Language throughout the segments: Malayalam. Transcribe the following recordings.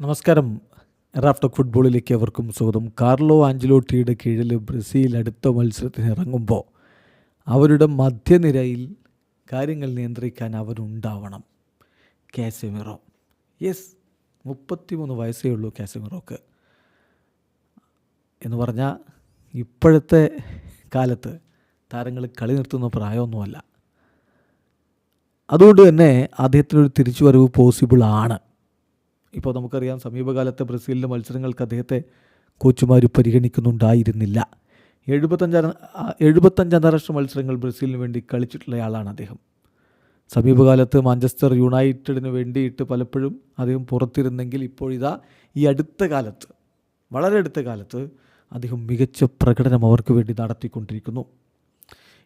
നമസ്കാരം. റാഫ്റ്റോക്ക് ഫുട്ബോളിലേക്ക് അവർക്കും സ്വാഗതം. കാർലോ ആഞ്ചലോട്ടിയുടെ കീഴിൽ ബ്രസീൽ അടുത്ത മത്സരത്തിന് ഇറങ്ങുമ്പോൾ അവരുടെ മധ്യനിരയിൽ കാര്യങ്ങൾ നിയന്ത്രിക്കാൻ അവരുണ്ടാവണം. കാസമിറോ. യെസ് മുപ്പത്തിമൂന്ന് വയസ്സേ ഉള്ളൂ കാസമിറോക്ക്. എന്ന് പറഞ്ഞാൽ ഇപ്പോഴത്തെ കാലത്ത് താരങ്ങൾ കളി നിർത്തുന്ന പ്രായമൊന്നുമല്ല. അതുകൊണ്ട് തന്നെ അദ്ദേഹത്തിനൊരു തിരിച്ചുവരവ് പോസിബിൾ ആണ്. ഇപ്പോൾ നമുക്കറിയാം സമീപകാലത്തെ ബ്രസീലിലെ മത്സരങ്ങൾക്ക് അദ്ദേഹത്തെ കോച്ചുമാർ പരിഗണിക്കുന്നുണ്ടായിരുന്നില്ല. എഴുപത്തഞ്ച് എഴുപത്തഞ്ച് അന്താരാഷ്ട്ര മത്സരങ്ങൾ ബ്രസീലിന് വേണ്ടി കളിച്ചിട്ടുള്ള ആളാണ് അദ്ദേഹം. സമീപകാലത്ത് മാഞ്ചസ്റ്റർ യുണൈറ്റഡിന് വേണ്ടിയിട്ട് പലപ്പോഴും അദ്ദേഹം പുറത്തിരുന്നെങ്കിൽ ഇപ്പോഴിതാ ഈ അടുത്ത കാലത്ത് വളരെ അടുത്ത കാലത്ത് അദ്ദേഹം മികച്ച പ്രകടനം അവർക്ക് വേണ്ടി നടത്തിക്കൊണ്ടിരിക്കുന്നു.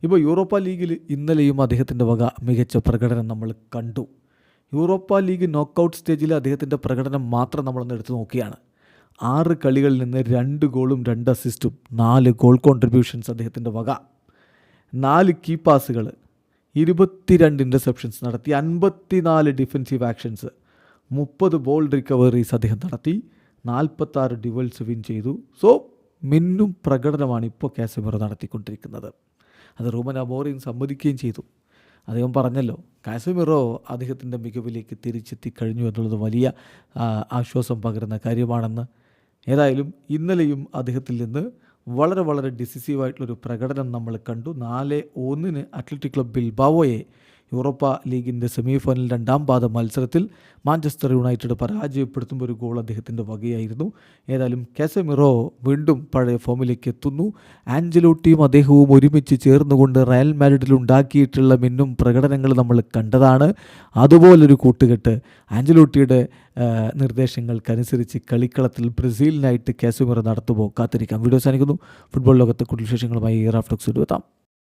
ഇപ്പോൾ യൂറോപ്പ ലീഗിൽ ഇന്നലെയും അദ്ദേഹത്തിന്റെ വക മികച്ച പ്രകടനം നമ്മൾ കണ്ടു. യൂറോപ്പ ലീഗ് നോക്കൗട്ട് സ്റ്റേജിൽ അദ്ദേഹത്തിന്റെ പ്രകടനം മാത്രം നമ്മളൊന്ന് എടുത്തു നോക്കിയാണ്. ആറ് കളികളിൽ നിന്ന് രണ്ട് ഗോളും രണ്ട് അസിസ്റ്റും നാല് ഗോൾ കോൺട്രിബ്യൂഷൻസ് അദ്ദേഹത്തിന്റെ വക. നാല് കീ പാസുകൾ ഇരുപത്തിരണ്ട് ഇന്റർസെപ്ഷൻസ് നടത്തി അൻപത്തിനാല് ഡിഫൻസീവ് ആക്ഷൻസ് മുപ്പത് ബോൾ റിക്കവറീസ് അദ്ദേഹം നടത്തി നാൽപ്പത്താറ് ഡിവൽസ് വിൻ ചെയ്തു. സോ മിന്നും പ്രകടനമാണ് ഇപ്പോൾ കാസമിറോ നടത്തിക്കൊണ്ടിരിക്കുന്നത്. അത് റൂമൻ അമോറിയും സമ്മതിക്കുകയും ചെയ്തു. അദ്ദേഹം പറഞ്ഞല്ലോ കാസമിറോ അദ്ദേഹത്തിന്റെ മികവിലേക്ക് തിരിച്ചെത്തി കഴിഞ്ഞു എന്നുള്ളത് വലിയ ആശ്വാസം പകരുന്ന കാര്യമാണെന്ന്. ഏതായാലും ഇന്നലെയും അദ്ദേഹത്തിൽ നിന്ന് വളരെ വളരെ ഡിസിസീവായിട്ടുള്ളൊരു പ്രകടനം നമ്മൾ കണ്ടു. നാല് ഒന്നിന് അത്ലറ്റിക് ക്ലബ് ബിൽബാവോയെ യൂറോപ്പ ലീഗിന്റെ സെമി ഫൈനൽ രണ്ടാം പാദ മത്സരത്തിൽ മാഞ്ചസ്റ്റർ യുണൈറ്റഡ് പരാജയപ്പെടുത്തുമ്പോൾ ഒരു ഗോൾ അദ്ദേഹത്തിന്റെ വകയായിരുന്നു. ഏതായാലും കാസമിറോ വീണ്ടും പഴയ ഫോമിലേക്ക് എത്തുന്നു. ആഞ്ചലോട്ടിയും അദ്ദേഹവും ഒരുമിച്ച് ചേർന്നുകൊണ്ട് റയൽ മാഡ്രിഡിൽ ഉണ്ടാക്കിയിട്ടുള്ള മിന്നും പ്രകടനങ്ങൾ നമ്മൾ കണ്ടതാണ്. അതുപോലൊരു കൂട്ടുകെട്ട് ആഞ്ചലോട്ടിയുടെ നിർദ്ദേശങ്ങൾക്കനുസരിച്ച് കളിക്കളത്തിൽ ബ്രസീലിനായിട്ട് കാസമിറോ നടത്തുമ്പോൾ കാത്തിരിക്കാം. വീഡിയോ സാധിക്കുന്നു ഫുട്ബോൾ ലോകത്തെ കൂടുതൽ വിശേഷങ്ങളുമായി റാഫ്റ്റോക്സ് എത്താം.